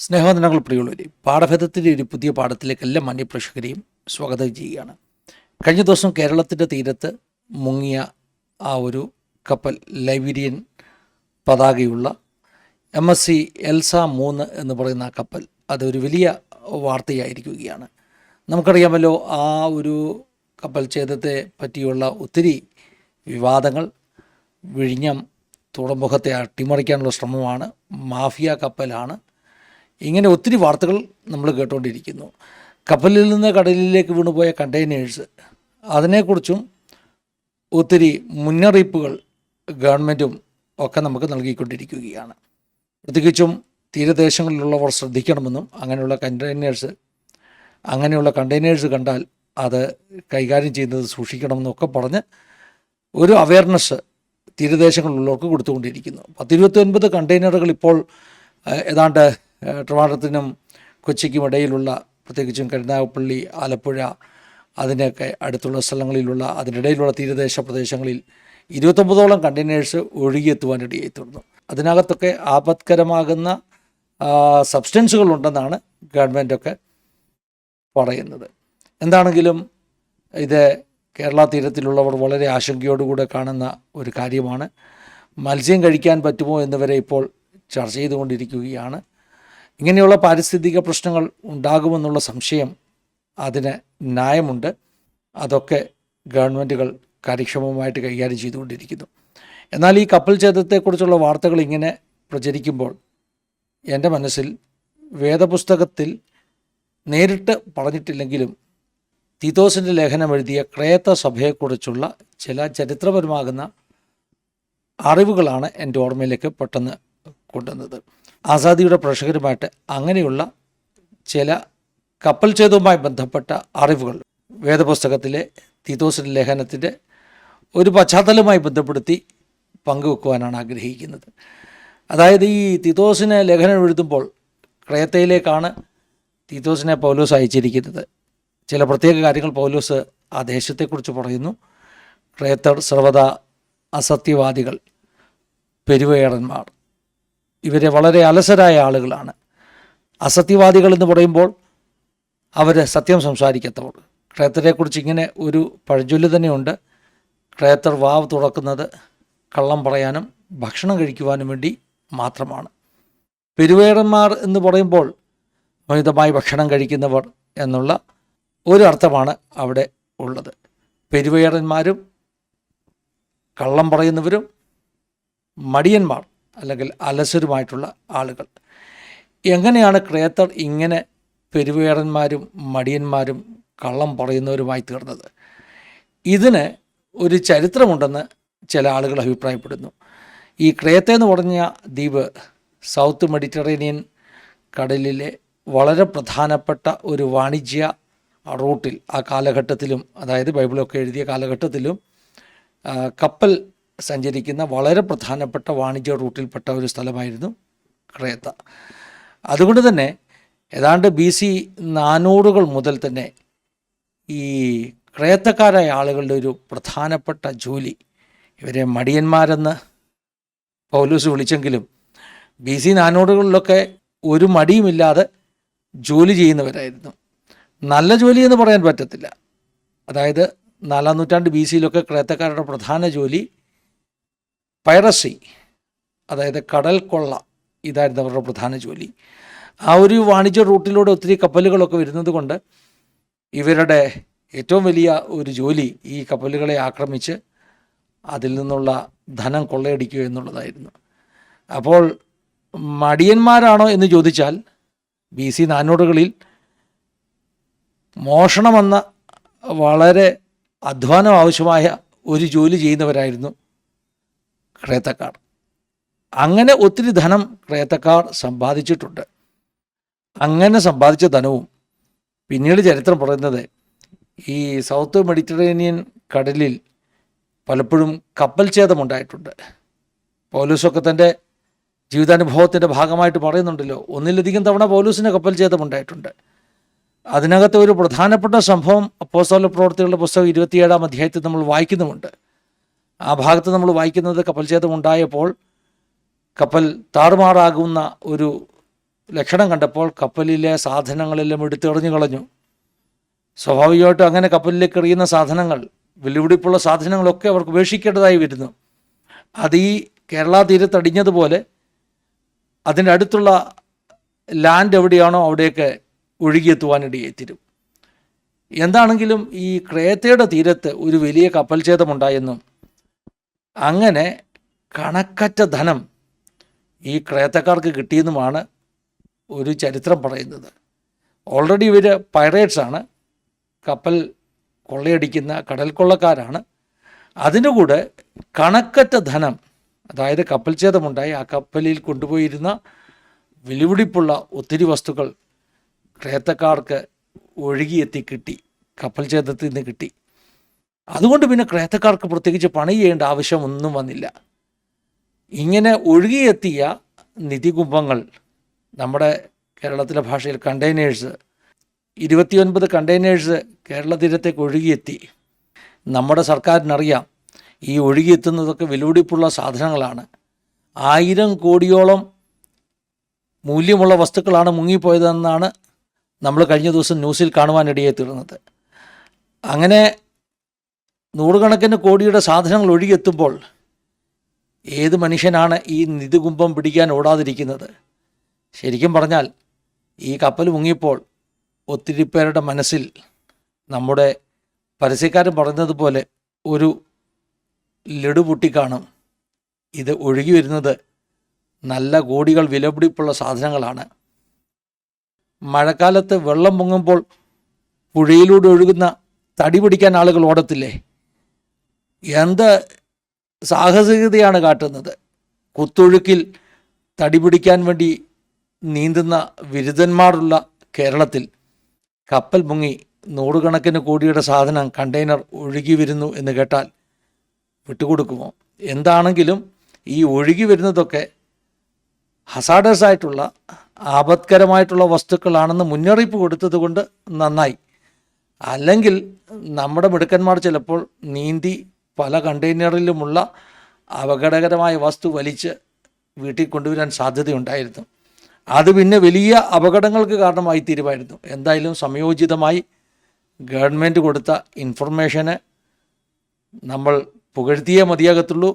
സ്നേഹവന്ദനങ്ങൾ പ്രിയുള്ളവരെ പാഠഭേദത്തിന്റെ ഒരു പുതിയ പാഠത്തിലേക്ക് എല്ലാ മാന്യപ്രേക്ഷകരെയും സ്വാഗതം ചെയ്യുകയാണ്. കഴിഞ്ഞ ദിവസം കേരളത്തിന്റെ തീരത്ത് മുങ്ങിയ ആ ഒരു കപ്പൽ ലൈബീരിയൻ പതാകയുള്ള എം എസ് സി എൽസ മൂന്ന് എന്ന് പറയുന്ന ആ കപ്പൽ അതൊരു വലിയ വാർത്തയായിരിക്കുകയാണ്. നമുക്കറിയാമല്ലോ ആ ഒരു കപ്പൽ ഛേദത്തെ പറ്റിയുള്ള ഒത്തിരി വിവാദങ്ങൾ വിഴിഞ്ഞം തുറമുഖത്തെ അട്ടിമറിക്കാനുള്ള ശ്രമമാണ് മാഫിയ കപ്പലാണ് ഇങ്ങനെ ഒത്തിരി വാർത്തകൾ നമ്മൾ കേട്ടുകൊണ്ടിരിക്കുന്നു കപ്പലിൽ നിന്ന് കടലിലേക്ക് വീണുപോയ കണ്ടെയ്നേഴ്സ് അതിനെക്കുറിച്ചും ഒത്തിരി മുന്നറിയിപ്പുകൾ ഗവൺമെന്റും ഒക്കെ നമുക്ക് നൽകിക്കൊണ്ടിരിക്കുകയാണ്. പ്രത്യേകിച്ചും തീരദേശങ്ങളിലുള്ളവർ ശ്രദ്ധിക്കണമെന്നും അങ്ങനെയുള്ള കണ്ടെയ്നേഴ്സ് അങ്ങനെയുള്ള കണ്ടെയ്നേഴ്സ് കണ്ടാൽ അത് കൈകാര്യം ചെയ്യുന്നത് സൂക്ഷിക്കണമെന്നും ഒക്കെ പറഞ്ഞ് ഒരു അവയർനെസ് തീരദേശങ്ങളിലുള്ളവർക്ക് കൊടുത്തുകൊണ്ടിരിക്കുന്നു. പത്തിരുപത്തി ഒൻപത് കണ്ടെയ്നറുകൾ ഇപ്പോൾ ഏതാണ്ട് ഏഹ്, ട്രിവാൻഡ്രത്തിനും കൊച്ചിക്കും ഇടയിലുള്ള പ്രത്യേകിച്ചും കരുനാഗപ്പള്ളി ആലപ്പുഴ അതിനൊക്കെ അടുത്തുള്ള സ്ഥലങ്ങളിലുള്ള അതിനിടയിലുള്ള തീരദേശ പ്രദേശങ്ങളിൽ ഇരുപത്തൊമ്പതോളം കണ്ടെയ്നേഴ്സ് ഒഴുകിയെത്തുവാനിടയായി തീർന്നു. അതിനകത്തൊക്കെ ആപത്കരമാകുന്ന സബ്സ്റ്റൻസുകൾ ഉണ്ടെന്നാണ് ഗവൺമെന്റൊക്കെ പറയുന്നത്. എന്താണെങ്കിലും ഇത് കേരള തീരത്തിലുള്ളവർ വളരെ ആശങ്കയോടുകൂടെ കാണുന്ന ഒരു കാര്യമാണ്. മത്സ്യം കഴിക്കാൻ പറ്റുമോ എന്നിവരെ ഇപ്പോൾ ചർച്ച ചെയ്തുകൊണ്ടിരിക്കുകയാണ്. ഇങ്ങനെയുള്ള പാരിസ്ഥിതിക പ്രശ്നങ്ങൾ ഉണ്ടാകുമെന്നുള്ള സംശയം അതിന് ന്യായമുണ്ട്. അതൊക്കെ ഗവൺമെന്റുകൾ കാര്യക്ഷമമായിട്ട് കൈകാര്യം ചെയ്തുകൊണ്ടിരിക്കുന്നു. എന്നാൽ ഈ കപ്പൽ ഛേദത്തെക്കുറിച്ചുള്ള വാർത്തകൾ ഇങ്ങനെ പ്രചരിക്കുമ്പോൾ എന്റെ മനസ്സിൽ വേദപുസ്തകത്തിൽ നേരിട്ട് പറഞ്ഞിട്ടില്ലെങ്കിലും തീതോസിന്റെ ലേഖനം എഴുതിയ ക്രേത്ത സഭയെക്കുറിച്ചുള്ള ചില ചരിത്രപരമാകുന്ന അറിവുകളാണ് എന്റെ ഓർമ്മയിലേക്ക് പെട്ടെന്ന് കൊണ്ടുവന്നത്. ആസാദിയുടെ പ്രേക്ഷകരുമായിട്ട് അങ്ങനെയുള്ള ചില കപ്പൽ ചേതവുമായി ബന്ധപ്പെട്ട അറിവുകൾ വേദപുസ്തകത്തിലെ തീതോസിന്റെ ലേഖനത്തിന്റെ ഒരു പശ്ചാത്തലവുമായി ബന്ധപ്പെടുത്തി പങ്കുവെക്കുവാനാണ് ആഗ്രഹിക്കുന്നത്. അതായത് ഈ തീതോസിനെ ലേഖനം എഴുതുമ്പോൾ ക്രേത്തയിലേക്കാണ് തീത്തോസിനെ പൗലോസ് അയച്ചിരിക്കുന്നത്. ചില പ്രത്യേക കാര്യങ്ങൾ പൗലോസ് ആ ദേശത്തെക്കുറിച്ച് പറയുന്നു. ക്രേത്തർ സർവദാ അസത്യവാദികൾ പെരുവേറന്മാർ ഇവരെ വളരെ അലസരായ ആളുകളാണ്. അസത്യവാദികൾ എന്ന് പറയുമ്പോൾ അവർ സത്യം സംസാരിക്കാത്തവർ. ക്ഷേത്രത്തെക്കുറിച്ച് ഇങ്ങനെ ഒരു പഴഞ്ചൊല്ല് തന്നെയുണ്ട്. ക്ഷേത്ര വാവ് തുറക്കുന്നത് കള്ളം പറയാനും ഭക്ഷണം കഴിക്കുവാനും വേണ്ടി മാത്രമാണ്. പെരുവേടന്മാർ എന്ന് പറയുമ്പോൾ അമിതമായി ഭക്ഷണം കഴിക്കുന്നവർ എന്നുള്ള ഒരു അർത്ഥമാണ് അവിടെ ഉള്ളത്. പെരുവേടന്മാരും കള്ളം പറയുന്നവരും മടിയന്മാർ. അല്ലെങ്കിൽ അലസരുമായിട്ടുള്ള ആളുകൾ. എങ്ങനെയാണ് ക്രേത്തർ ഇങ്ങനെ പെരുവേറന്മാരും മടിയന്മാരും കള്ളം പറയുന്നവരുമായി തീർന്നത്? ഇതിന് ഒരു ചരിത്രമുണ്ടെന്ന് ചില ആളുകൾ അഭിപ്രായപ്പെടുന്നു. ഈ ക്രേത്ത എന്ന് പറഞ്ഞ ദ്വീപ് സൗത്ത് മെഡിറ്ററേനിയൻ കടലിലെ വളരെ പ്രധാനപ്പെട്ട ഒരു വാണിജ്യ റൂട്ടിൽ ആ കാലഘട്ടത്തിലും അതായത് ബൈബിളൊക്കെ എഴുതിയ കാലഘട്ടത്തിലും കപ്പൽ സഞ്ചരിക്കുന്ന വളരെ പ്രധാനപ്പെട്ട വാണിജ്യ റൂട്ടിൽപ്പെട്ട ഒരു സ്ഥലമായിരുന്നു ക്രേത്ത. അതുകൊണ്ട് തന്നെ ഏതാണ്ട് ബി സി നാനൂറുകൾ മുതൽ തന്നെ ഈ ക്രേത്തക്കാരായ ആളുകളുടെ ഒരു പ്രധാനപ്പെട്ട ജോലി. ഇവരെ മടിയന്മാരെന്ന് പൗലൂസ് വിളിച്ചെങ്കിലും ബി സി നാനൂറുകളിലൊക്കെ ഒരു മടിയുമില്ലാതെ ജോലി ചെയ്യുന്നവരായിരുന്നു. നല്ല ജോലി എന്ന് പറയാൻ പറ്റത്തില്ല. അതായത് നാലാം നൂറ്റാണ്ട് ബി സിയിലൊക്കെ ക്രേത്തക്കാരുടെ പ്രധാന ജോലി പൈറസി അതായത് കടൽ കൊള്ള ഇതായിരുന്നു അവരുടെ പ്രധാന ജോലി. ആ ഒരു വാണിജ്യ റൂട്ടിലൂടെ ഒത്തിരി കപ്പലുകളൊക്കെ വരുന്നത് കൊണ്ട് ഇവരുടെ ഏറ്റവും വലിയ ഒരു ജോലി ഈ കപ്പലുകളെ ആക്രമിച്ച് അതിൽ നിന്നുള്ള ധനം കൊള്ളയടിക്കുക എന്നുള്ളതായിരുന്നു. അപ്പോൾ മടിയന്മാരാണോ എന്ന് ചോദിച്ചാൽ ബി സി നാനൂറുകളിൽ മോഷണമെന്ന വളരെ അധ്വാനം ആവശ്യമായ ഒരു ജോലി ചെയ്യുന്നവരായിരുന്നു ക്രേത്തക്കാർ. അങ്ങനെ ഒത്തിരി ധനം ക്രേത്തക്കാർ സമ്പാദിച്ചിട്ടുണ്ട്. അങ്ങനെ സമ്പാദിച്ച ധനവും പിന്നീട് ചരിത്രം പറയുന്നത് ഈ സൗത്ത് മെഡിറ്ററേനിയൻ കടലിൽ പലപ്പോഴും കപ്പൽ ഛേദമുണ്ടായിട്ടുണ്ട്. പോലീസൊക്കെ തന്റെ ജീവിതാനുഭവത്തിന്റെ ഭാഗമായിട്ട് പറയുന്നുണ്ടല്ലോ ഒന്നിലധികം തവണ പൗലൂസിന് കപ്പൽ ഛേദമുണ്ടായിട്ടുണ്ട്. അതിനകത്ത് ഒരു പ്രധാനപ്പെട്ട സംഭവം അപ്പോസ്തല പ്രവർത്തികളുടെ പുസ്തകം ഇരുപത്തിയേഴാം അധ്യായത്തിൽ നമ്മൾ വായിക്കുന്നുമുണ്ട്. ആ ഭാഗത്ത് നമ്മൾ വായിക്കുന്നത് കപ്പൽ ഛേദം ഉണ്ടായപ്പോൾ കപ്പൽ താറുമാറാകുന്ന ഒരു ലക്ഷണം കണ്ടപ്പോൾ കപ്പലിലെ സാധനങ്ങളെല്ലാം എടുത്തെറിഞ്ഞു കളഞ്ഞു. സ്വാഭാവികമായിട്ടും അങ്ങനെ കപ്പലിലേക്ക് എറിയുന്ന സാധനങ്ങൾ വെല്ലുവിളിപ്പുള്ള സാധനങ്ങളൊക്കെ അവർക്ക് ഉപേക്ഷിക്കേണ്ടതായി വരുന്നു. അത് ഈ കേരള തീരത്തടിഞ്ഞതുപോലെ അതിന്റെ അടുത്തുള്ള ലാൻഡ് എവിടെയാണോ അവിടെയൊക്കെ ഒഴുകിയെത്തുവാനിടയായി തീരും എന്താണെങ്കിലും ഈ ക്രേത്തയുടെ തീരത്ത് ഒരു വലിയ കപ്പൽ ഛേദമുണ്ടായെന്നും അങ്ങനെ കണക്കറ്റ ധനം ഈ ക്രേത്തക്കാർക്ക് കിട്ടിയെന്നുമാണ് ഒരു ചരിത്രം പറയുന്നത്. ഓൾറെഡി ഇവർ പൈറേറ്റ്സാണ് കപ്പൽ കൊള്ളയടിക്കുന്ന കടൽ കൊള്ളക്കാരാണ്. അതിനുകൂടെ കണക്കറ്റ ധനം അതായത് കപ്പൽ ഛേദമുണ്ടായി ആ കപ്പലിൽ കൊണ്ടുപോയിരുന്ന വെലുവിടിപ്പുള്ള ഒത്തിരി വസ്തുക്കൾ ക്രേത്തക്കാർക്ക് ഒഴുകിയെത്തി കിട്ടി കപ്പൽ ഛേദത്തിൽ നിന്ന് കിട്ടി. അതുകൊണ്ട് പിന്നെ ക്രേത്തക്കാർക്ക് പ്രത്യേകിച്ച് പണി ചെയ്യേണ്ട ആവശ്യമൊന്നും വന്നില്ല. ഇങ്ങനെ ഒഴുകിയെത്തിയ നിധികുംഭങ്ങൾ നമ്മുടെ കേരളത്തിലെ ഭാഷയിൽ കണ്ടെയ്നേഴ്സ് ഇരുപത്തിയൊൻപത് കണ്ടെയ്നേഴ്സ് കേരള തീരത്തേക്ക് ഒഴുകിയെത്തി. നമ്മുടെ സർക്കാരിനറിയാം ഈ ഒഴുകിയെത്തുന്നതൊക്കെ വിലപിടിപ്പുള്ള സാധനങ്ങളാണ്. ആയിരം കോടിയോളം മൂല്യമുള്ള വസ്തുക്കളാണ് മുങ്ങിപ്പോയതെന്നാണ് നമ്മൾ കഴിഞ്ഞ ദിവസം ന്യൂസിൽ കാണുവാനിടയെ തീർന്നത്. അങ്ങനെ നൂറുകണക്കിന് കോടിയുടെ സാധനങ്ങൾ ഒഴുകിയെത്തുമ്പോൾ ഏത് മനുഷ്യനാണ് ഈ നിധികുംഭം പിടിക്കാൻ ഓടാതിരിക്കുന്നത്? ശരിക്കും പറഞ്ഞാൽ ഈ കപ്പൽ മുങ്ങിയപ്പോൾ ഒത്തിരി പേരുടെ മനസ്സിൽ നമ്മുടെ പരസ്യക്കാരൻ പറഞ്ഞതുപോലെ ഒരു ലഡു പൊട്ടിക്കാണും ഇത് ഒഴുകി വരുന്നത് നല്ല കോടികൾ വിലപിടിപ്പുള്ള സാധനങ്ങളാണ്. മഴക്കാലത്ത് വെള്ളം മുങ്ങുമ്പോൾ പുഴയിലൂടെ ഒഴുകുന്ന തടി പിടിക്കാൻ ആളുകൾ ഓടത്തില്ലേ? എന്ത് സാഹസികതയാണ് കാട്ടുന്നത്? കുത്തൊഴുക്കിൽ തടി പിടിക്കാൻ വേണ്ടി നീന്തുന്ന ബിരുദന്മാരുള്ള കേരളത്തിൽ കപ്പൽ മുങ്ങി നൂറുകണക്കിന് കോടിയുടെ സാധനം കണ്ടെയ്നർ ഒഴുകി വരുന്നു എന്ന് കേട്ടാൽ വിട്ടുകൊടുക്കുമോ? എന്താണെങ്കിലും ഈ ഒഴുകി വരുന്നതൊക്കെ ഹസാഡസ് ആയിട്ടുള്ള ആപത്കരമായിട്ടുള്ള വസ്തുക്കളാണെന്ന് മുന്നറിയിപ്പ് കൊടുത്തതുകൊണ്ട് നന്നായി. അല്ലെങ്കിൽ നമ്മുടെ മിടുക്കന്മാർ ചിലപ്പോൾ നീന്തി പല കണ്ടെയ്നറിലുമുള്ള അപകടകരമായ വസ്തു വലിച്ച് വീട്ടിൽ കൊണ്ടുവരാൻ സാധ്യതയുണ്ടായിരുന്നു. അത് പിന്നെ വലിയ അപകടങ്ങൾക്ക് കാരണമായി തീരുമായിരുന്നു. എന്തായാലും സംയോജിതമായി ഗവൺമെന്റ് കൊടുത്ത ഇൻഫർമേഷന് നമ്മൾ പുകഴ്ത്തിയേ മതിയാകത്തുള്ളൂ.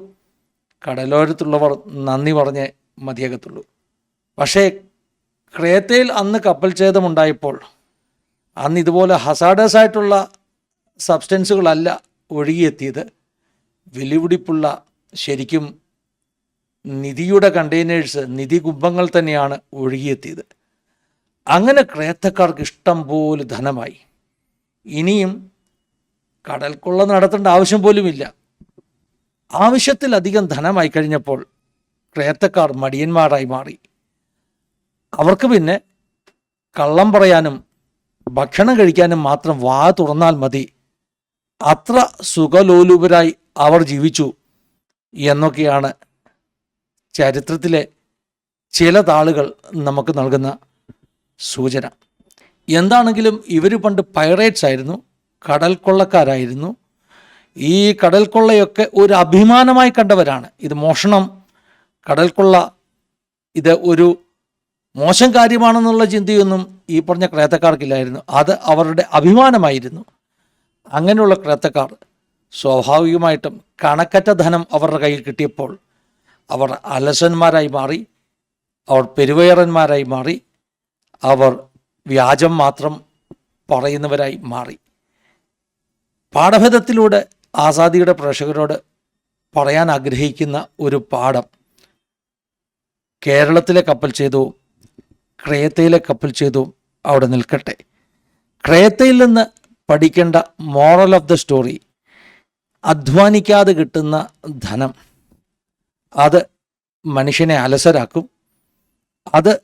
കടലോരത്തുള്ളവർ നന്ദി പറഞ്ഞേ മതിയാകത്തുള്ളൂ. പക്ഷേ ക്രേത്തയിൽ അന്ന് കപ്പൽ ഛേദമുണ്ടായപ്പോൾ അന്ന് ഇതുപോലെ ഹസാഡസ് ആയിട്ടുള്ള സബ്സ്റ്റൻസുകളല്ല ഒഴുകിയെത്തിയത്. വെല്ലുവിടിപ്പുള്ള ശരിക്കും നിധിയുടെ കണ്ടെയ്നേഴ്സ് നിധി കുംഭങ്ങൾ തന്നെയാണ് ഒഴുകിയെത്തിയത്. അങ്ങനെ ക്രേത്തക്കാർക്ക് ഇഷ്ടം പോലെ ധനമായി. ഇനിയും കടൽക്കൊള്ള നടത്തേണ്ട ആവശ്യം പോലുമില്ല. ആവശ്യത്തിലധികം ധനമായി കഴിഞ്ഞപ്പോൾ ക്രേത്തക്കാർ മടിയന്മാരായി മാറി. അവർക്ക് പിന്നെ കള്ളം പറയാനും ഭക്ഷണം കഴിക്കാനും മാത്രം വാ തുറന്നാൽ മതി. അത്ര സുഖലോലുപരായി അവർ ജീവിച്ചു എന്നൊക്കെയാണ് ചരിത്രത്തിലെ ചില താളുകൾ നമുക്ക് നൽകുന്ന സൂചന. എന്താണെങ്കിലും ഇവർ പണ്ട് പൈറേറ്റ്സ് ആയിരുന്നു കടൽ കൊള്ളക്കാരായിരുന്നു ഈ കടൽ കൊള്ളയൊക്കെ ഒരു അഭിമാനമായി കണ്ടവരാണ്. ഇത് മോഷണം കടൽ കൊള്ള ഇത് ഒരു മോശം കാര്യമാണെന്നുള്ള ചിന്തയൊന്നും ഈ പറഞ്ഞ ക്രേത്തക്കാർക്കില്ലായിരുന്നു. അത് അവരുടെ അഭിമാനമായിരുന്നു. അങ്ങനെയുള്ള ക്രേത്തക്കാർ സ്വാഭാവികമായിട്ടും കണക്കറ്റ ധനം അവരുടെ കയ്യിൽ കിട്ടിയപ്പോൾ അവർ അലസന്മാരായി മാറി അവർ പെരുവയറന്മാരായി മാറി അവർ വ്യാജം മാത്രം പറയുന്നവരായി മാറി. പാഠഭേദത്തിലൂടെ ആസാദിയുടെ പ്രേക്ഷകരോട് പറയാൻ ആഗ്രഹിക്കുന്ന ഒരു പാഠം കേരളത്തിലെ കപ്പൽ ചെയ്തു ക്രേത്തയിലെ കപ്പൽ ചെയ്തു അവിടെ നിൽക്കട്ടെ. ക്രേത്തയിൽ നിന്ന് പഠിക്കേണ്ട മോറൽ ഓഫ് ദ സ്റ്റോറി അധ്വാനിക്കാതെ കിട്ടുന്ന ധനം. അത് മനുഷ്യനെ അലസരാക്കും. അത്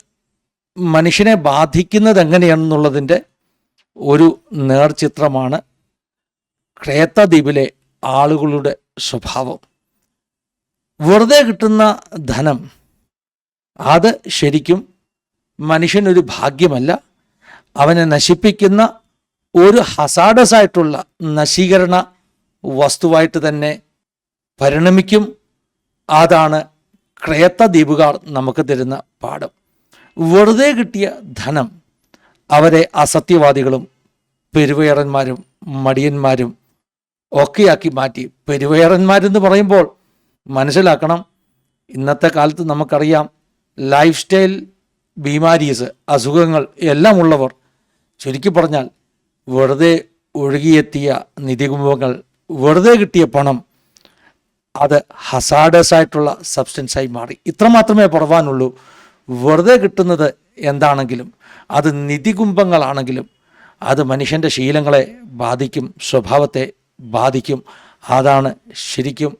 മനുഷ്യനെ ബാധിക്കുന്നത് എങ്ങനെയാണെന്നുള്ളതിന്റെ ഒരു നേർചിത്രമാണ് ക്രേത്തദ്വീപിലെ ആളുകളുടെ സ്വഭാവം. വെറുതെ കിട്ടുന്ന ധനം അത് ശരിക്കും മനുഷ്യനൊരു ഭാഗ്യമല്ല. അവനെ നശിപ്പിക്കുന്ന ഒരു ഹസാഡസ് ആയിട്ടുള്ള നശീകരണ വസ്തുവായിട്ട് തന്നെ പരിണമിക്കും. അതാണ് ക്രയത്ത ദ്വീപുകാർ നമുക്ക് തരുന്ന പാഠം. വെറുതെ കിട്ടിയ ധനം അവരെ അസത്യവാദികളും പെരുവയറന്മാരും മടിയന്മാരും ഒക്കെയാക്കി മാറ്റി. പെരുവയറന്മാരെന്ന് പറയുമ്പോൾ മനസ്സിലാക്കണം ഇന്നത്തെ കാലത്ത് നമുക്കറിയാം ലൈഫ് സ്റ്റൈൽ ബീമാരീസ് അസുഖങ്ങൾ എല്ലാം ഉള്ളവർ ചുരുക്കി പറഞ്ഞാൽ വെറുതെ ഒഴുകിയെത്തിയ നിധികുംഭങ്ങൾ വെറുതെ കിട്ടിയ പണം അത് ഹസാഡസ് ആയിട്ടുള്ള സബ്സ്റ്റൻസ് ആയി മാറി. ഇത്ര മാത്രമേ പറവാനുള്ളൂ വെറുതെ കിട്ടുന്നത് എന്താണെങ്കിലും അത് നിധികുംഭങ്ങളാണെങ്കിലും അത് മനുഷ്യന്റെ ശീലങ്ങളെ ബാധിക്കും സ്വഭാവത്തെ ബാധിക്കും. അതാണ് ശരിക്കും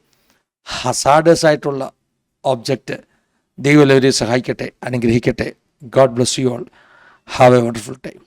ഹസാഡസ് ആയിട്ടുള്ള ഒബ്ജക്റ്റ് ദൈവം എല്ലാവരെയും സഹായിക്കട്ടെ അനുഗ്രഹിക്കട്ടെ. God bless you all have a wonderful time